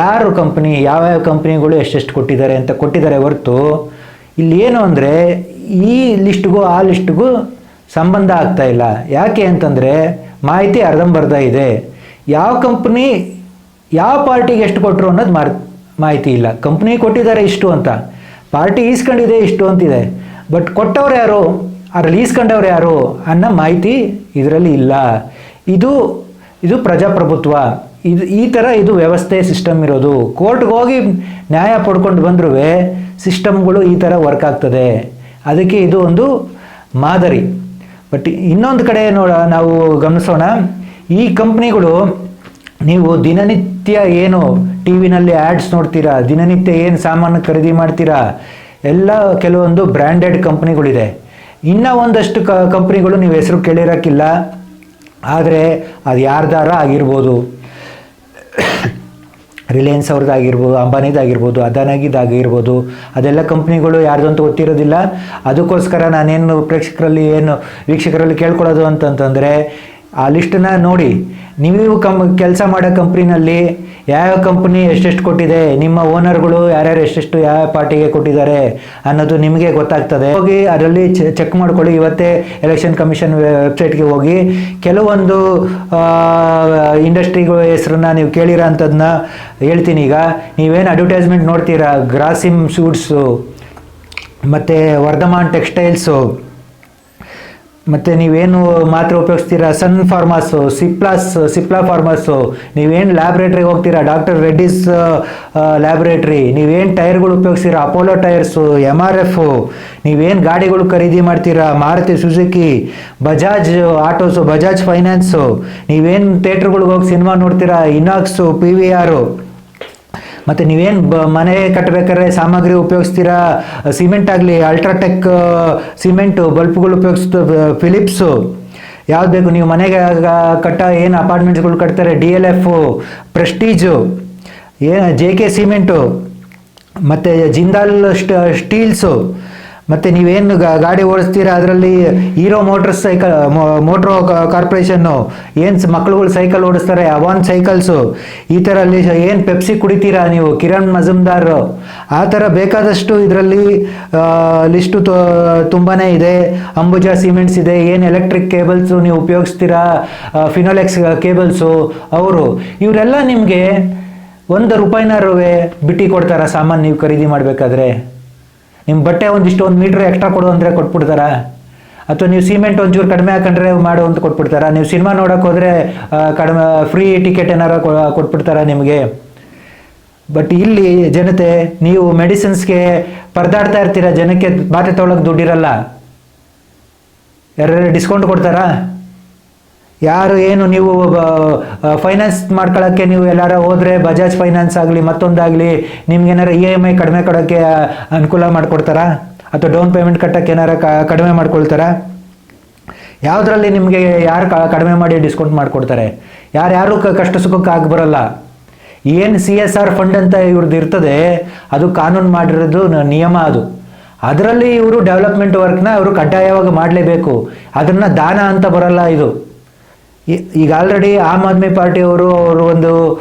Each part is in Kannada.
ಯಾರು ಕಂಪ್ನಿ, ಯಾವ್ಯಾವ ಕಂಪ್ನಿಗಳು ಎಷ್ಟೆಷ್ಟು ಕೊಟ್ಟಿದ್ದಾರೆ ಅಂತ ಕೊಟ್ಟಿದ್ದಾರೆ ಹೊರತು ಇಲ್ಲಿ ಏನು ಅಂದರೆ ಈ ಲಿಸ್ಟ್ಗೂ ಆ ಲಿಸ್ಟ್ಗೂ ಸಂಬಂಧ ಆಗ್ತಾ ಇಲ್ಲ. ಯಾಕೆ ಅಂತಂದರೆ ಮಾಹಿತಿ ಅರ್ಧಂಬರ್ಧ ಇದೆ. ಯಾವ ಕಂಪ್ನಿ, ಯಾವ ಪಾರ್ಟಿಗೆ ಎಷ್ಟು ಕೊಟ್ಟರು ಅನ್ನೋದು ಮಾರ್, ಮಾಹಿತಿ ಇಲ್ಲ. ಕಂಪ್ನಿ ಕೊಟ್ಟಿದ್ದಾರೆ ಇಷ್ಟು ಅಂತ. ಪಾರ್ಟಿ ಈಸ್ಕೊಂಡಿದೆ ಇಷ್ಟು ಅಂತಿದೆ. ಬಟ್ ಕೊಟ್ಟವ್ರು ಯಾರು, ಅದರಲ್ಲಿ ಈಸ್ಕೊಂಡವ್ರು ಯಾರು ಅನ್ನೋ ಮಾಹಿತಿ ಇದರಲ್ಲಿ ಇಲ್ಲ. ಇದು ಇದು ಪ್ರಜಾಪ್ರಭುತ್ವ. ಇದು ಈ ಥರ ಇದು ವ್ಯವಸ್ಥೆ ಸಿಸ್ಟಮ್ ಇರೋದು. ಕೋರ್ಟ್ಗೆ ಹೋಗಿ ನ್ಯಾಯ ಪಡ್ಕೊಂಡು ಬಂದ್ರೂ ಸಿಸ್ಟಮ್ಗಳು ಈ ಥರ ವರ್ಕ್ ಆಗ್ತದೆ. ಅದಕ್ಕೆ ಇದು ಒಂದು ಮಾದರಿ. ಬಟ್ ಇನ್ನೊಂದು ಕಡೆ ನೋಡ, ನಾವು ಗಮನಿಸೋಣ. ಈ ಕಂಪ್ನಿಗಳು ನೀವು ದಿನನಿತ್ಯ ಏನು ಟಿ ವಿನಲ್ಲಿ ಆ್ಯಡ್ಸ್ ನೋಡ್ತೀರಾ, ದಿನನಿತ್ಯ ಏನು ಸಾಮಾನು ಖರೀದಿ ಮಾಡ್ತೀರಾ, ಎಲ್ಲ ಕೆಲವೊಂದು ಬ್ರ್ಯಾಂಡೆಡ್ ಕಂಪ್ನಿಗಳಿದೆ. ಇನ್ನೂ ಒಂದಷ್ಟು ಕ ಕಂಪ್ನಿಗಳು ನೀವು ಹೆಸರು ಕೇಳಿರೋಕ್ಕಿಲ್ಲ. ಆದರೆ ಅದು ಯಾರ್ದಾರ ಆಗಿರ್ಬೋದು. ರಿಲಯನ್ಸ್ ಅವ್ರದ್ದಾಗಿರ್ಬೋದು, ಅಂಬಾನಿದಾಗಿರ್ಬೋದು ಅದಾನಾಗಿದ್ದಾಗಿರ್ಬೋದು ಅದೆಲ್ಲ ಕಂಪ್ನಿಗಳು ಯಾರ್ದು ಅಂತ ಗೊತ್ತಿರೋದಿಲ್ಲ. ಅದಕ್ಕೋಸ್ಕರ ನಾನೇನು ಪ್ರೇಕ್ಷಕರಲ್ಲಿ ಏನು ವೀಕ್ಷಕರಲ್ಲಿ ಕೇಳ್ಕೊಳ್ಳೋದು ಅಂತಂತಂದರೆ, ಆ ಲಿಸ್ಟನ್ನ ನೋಡಿ. ನೀವು ಕಂ ಕೆಲಸ ಮಾಡೋ ಕಂಪ್ನಿನಲ್ಲಿ ಯಾವ್ಯಾವ ಕಂಪ್ನಿ ಎಷ್ಟೆಷ್ಟು ಕೊಟ್ಟಿದೆ, ನಿಮ್ಮ ಓನರ್ಗಳು ಯಾರ್ಯಾರು ಎಷ್ಟೆಷ್ಟು ಯಾವ ಪಾರ್ಟಿಗೆ ಕೊಟ್ಟಿದ್ದಾರೆ ಅನ್ನೋದು ನಿಮಗೆ ಗೊತ್ತಾಗ್ತದೆ. ಹೋಗಿ ಅದರಲ್ಲಿ ಚೆಕ್ ಮಾಡ್ಕೊಳ್ಳಿ. ಇವತ್ತೇ ಎಲೆಕ್ಷನ್ ಕಮಿಷನ್ ವೆಬ್ಸೈಟ್ಗೆ ಹೋಗಿ. ಕೆಲವೊಂದು ಇಂಡಸ್ಟ್ರಿಗಳ ಹೆಸರನ್ನ ನೀವು ಕೇಳಿರೋ ಅಂಥದ್ದನ್ನ ಹೇಳ್ತೀನಿ ಈಗ. ನೀವೇನು ಅಡ್ವರ್ಟೈಸ್ಮೆಂಟ್ ನೋಡ್ತೀರಾ? ಗ್ರಾಸಿಮ್ ಸೂಟ್ಸು ಮತ್ತು ವರ್ಧಮಾನ್ ಟೆಕ್ಸ್ಟೈಲ್ಸು ಮತ್ತು ನೀವೇನು ಮಾತ್ರ ಉಪಯೋಗಿಸ್ತೀರಾ? ಸನ್ ಫಾರ್ಮಾಸು ಸಿಪ್ಲಾಸ್ ಸಿಪ್ಲಾ ಫಾರ್ಮಾಸು ನೀವೇನು ಲ್ಯಾಬ್ರೇಟ್ರಿಗೆ ಹೋಗ್ತೀರಾ? ಡಾಕ್ಟರ್ ರೆಡ್ಡಿಸ್ ಲ್ಯಾಬ್ರೇಟ್ರಿ ನೀವೇನು ಟೈರ್ಗಳು ಉಪಯೋಗಿಸ್ತೀರಾ? Apollo tyres M R F ನೀವೇನು ಗಾಡಿಗಳು ಖರೀದಿ ಮಾಡ್ತೀರಾ? Maruti Suzuki Bajaj autos Bajaj finance ನೀವೇನು ಥಿಯೇಟ್ರ್ಗಳಿಗೆ ಹೋಗಿ ಸಿನಿಮಾ ನೋಡ್ತೀರಾ? ಇನಾಕ್ಸು ಪಿ ವಿ ಆರು ಮತ್ತು ನೀವೇನು ಬ ಮನೆ ಕಟ್ಟಬೇಕಾದ್ರೆ ಸಾಮಗ್ರಿ ಉಪಯೋಗಿಸ್ತೀರಾ? ಸಿಮೆಂಟ್ ಆಗಲಿ ಅಲ್ಟ್ರಾಟೆಕ್ ಸಿಮೆಂಟು, ಬಲ್ಪ್ಗಳು ಉಪಯೋಗಿಸ್ತು ಫಿಲಿಪ್ಸು ಯಾವ್ದು ಬೇಕು? ನೀವು ಮನೆಗೆ ಕಟ್ಟ ಏನು ಅಪಾರ್ಟ್ಮೆಂಟ್ಸ್ಗಳು ಕಟ್ತಾರೆ? ಡಿ ಎಲ್ ಎಫು ಪ್ರೆಸ್ಟೀಜು ಏನು ಜೆ ಕೆ ಸಿಮೆಂಟು ಮತ್ತು ಜಿಂದಾಲ್ ಸ್ಟೀಲ್ಸು ಮತ್ತು ನೀವೇನು ಗಾಡಿ ಓಡಿಸ್ತೀರಾ ಅದರಲ್ಲಿ? Hero motor cycle motor corporation ಏನು ಮಕ್ಳುಗಳು ಸೈಕಲ್ ಓಡಿಸ್ತಾರೆ? ಅವಾನ್ ಸೈಕಲ್ಸು ಈ ಥರ ಅಲ್ಲಿ ಏನು ಪೆಪ್ಸಿ ಕುಡಿತೀರಾ ನೀವು? ಕಿರಣ್ ಮಜುಮ್ದಾರ್ ಆ ಥರ ಬೇಕಾದಷ್ಟು ಇದರಲ್ಲಿ ಲಿಸ್ಟು ತುಂಬಾ ಇದೆ. ಅಂಬುಜಾ ಸಿಮೆಂಟ್ಸ್ ಇದೆ. ಏನು ಎಲೆಕ್ಟ್ರಿಕ್ ಕೇಬಲ್ಸು ನೀವು ಉಪಯೋಗಿಸ್ತೀರಾ? ಫಿನೋಲೆಕ್ಸ್ ಕೇಬಲ್ಸು ಅವರು. ಇವರೆಲ್ಲ ನಿಮಗೆ ಒಂದು ರೂಪಾಯಿನಾರುವೆ ಬಿಟ್ಟು ಕೊಡ್ತಾರಾ ಸಾಮಾನು ನೀವು ಖರೀದಿ ಮಾಡಬೇಕಾದ್ರೆ? ನಿಮ್ಮ ಬಟ್ಟೆ ಒಂದಿಷ್ಟು ಒಂದು ಮೀಟ್ರ್ ಎಕ್ಸ್ಟ್ರಾ ಕೊಡು ಅಂದರೆ ಕೊಟ್ಬಿಡ್ತಾರಾ? ಅಥವಾ ನೀವು ಸಿಮೆಂಟ್ ಒಂಚೂರು ಕಡಿಮೆ ಹಾಕೊಂಡ್ರೆ ಮಾಡು ಅಂತ ಕೊಟ್ಬಿಡ್ತಾರಾ? ನೀವು ಸಿನಿಮಾ ನೋಡೋಕೆ ಹೋದರೆ ಕಡಿಮೆ ಫ್ರೀ ಟಿಕೆಟ್ ಏನಾರ ಕೊಟ್ಬಿಡ್ತಾರಾ ನಿಮಗೆ? ಬಟ್ ಇಲ್ಲಿ ಜನತೆ, ನೀವು ಮೆಡಿಸಿನ್ಸ್ಗೆ ಪರದಾಡ್ತಾ ಇರ್ತೀರ, ಜನಕ್ಕೆ ಬಾತೆ ತೊಗೊಳಕ್ಕೆ ದುಡ್ಡಿರಲ್ಲ? ಯಾರು ಡಿಸ್ಕೌಂಟ್ ಕೊಡ್ತಾರಾ? ಯಾರು ಏನು ನೀವು ಫೈನಾನ್ಸ್ ಮಾಡ್ಕೊಳ್ಳೋಕ್ಕೆ ನೀವು ಎಲ್ಲಾರ ಹೋದರೆ ಬಜಾಜ್ ಫೈನಾನ್ಸ್ ಆಗಲಿ, ಮತ್ತೊಂದಾಗಲಿ ನಿಮ್ಗೆ ಏನಾರ ಇ ಎಂ ಐ ಕಡಿಮೆ ಕೊಡೋಕ್ಕೆ ಅನುಕೂಲ ಮಾಡಿಕೊಡ್ತಾರಾ? ಅಥವಾ ಡೌನ್ ಪೇಮೆಂಟ್ ಕಟ್ಟೋಕ್ಕೆ ಏನಾರ ಕಡಿಮೆ ಮಾಡ್ಕೊಳ್ತಾರಾ? ಯಾವುದರಲ್ಲಿ ನಿಮಗೆ ಯಾರು ಕಡಿಮೆ ಮಾಡಿ ಡಿಸ್ಕೌಂಟ್ ಮಾಡಿಕೊಡ್ತಾರೆ? ಯಾರು ಯಾರು ಕ- ಕಷ್ಟ ಸುಖಕ್ಕೆ ಆಗಿ ಬರಲ್ಲ? ಏನು ಸಿ ಎಸ್ ಆರ್ ಫಂಡ್ ಅಂತ ಇವ್ರದ್ದು ಇರ್ತದೆ, ಅದು ಕಾನೂನು ಮಾಡಿರೋದು ನಿಯಮ ಅದು. ಅದರಲ್ಲಿ ಇವರು ಡೆವಲಪ್ಮೆಂಟ್ ವರ್ಕ್ನ ಅವರು ಕಡ್ಡಾಯವಾಗಿ ಮಾಡಲೇಬೇಕು. ಅದನ್ನು ದಾನ ಅಂತ ಬರಲ್ಲ ಇದು. ಈಗ ಆಲ್ರೆಡಿ ಆಮ್ ಆದ್ಮಿ ಪಾರ್ಟಿಯವರು ಅವರು ಒಂದು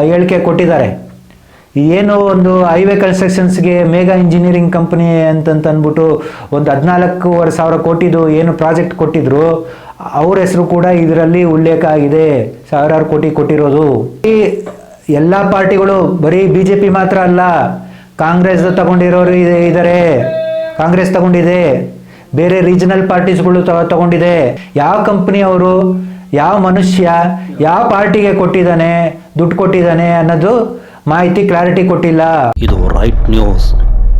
ಹೇಳಿಕೆ ಕೊಟ್ಟಿದ್ದಾರೆ. ಏನು ಒಂದು ಹೈವೇ ಕನ್ಸ್ಟ್ರಕ್ಷನ್ಸ್ಗೆ ಮೇಗಾ ಇಂಜಿನಿಯರಿಂಗ್ ಕಂಪನಿ ಅಂತಂತ ಅಂದ್ಬಿಟ್ಟು ಒಂದು ಹದಿನಾಲ್ಕೂವರೆ ಸಾವಿರ ಕೋಟಿದು ಏನು ಪ್ರಾಜೆಕ್ಟ್ ಕೊಟ್ಟಿದ್ರು, ಅವ್ರ ಹೆಸರು ಕೂಡ ಇದರಲ್ಲಿ ಉಲ್ಲೇಖ ಆಗಿದೆ. ಸಾವಿರಾರು ಕೋಟಿ ಕೊಟ್ಟಿರೋದು. ಈ ಎಲ್ಲ ಪಾರ್ಟಿಗಳು ಬರೀ ಬಿ ಜೆ ಪಿ ಮಾತ್ರ ಅಲ್ಲ ಕಾಂಗ್ರೆಸ್ ತಗೊಂಡಿರೋರು ಇದೆ- ಇದ್ದಾರೆ ಕಾಂಗ್ರೆಸ್ ತಗೊಂಡಿದೆ. ಬೇರೆ ರೀಜನಲ್ ಪಾರ್ಟೀಸ್ಗಳು ತಗೊಂಡಿದೆ. ಯಾವ ಕಂಪ್ನಿ ಅವರು ಯಾವ ಮನುಷ್ಯ ಯಾವ ಪಾರ್ಟಿಗೆ ಕೊಟ್ಟಿದ್ದಾನೆ ದುಡ್ಡು ಕೊಟ್ಟಿದ್ದಾನೆ ಅನ್ನೋದು ಮಾಹಿತಿ ಕ್ಲಾರಿಟಿ ಕೊಟ್ಟಿಲ್ಲ. ಇದು ರೈಟ್ ನ್ಯೂಸ್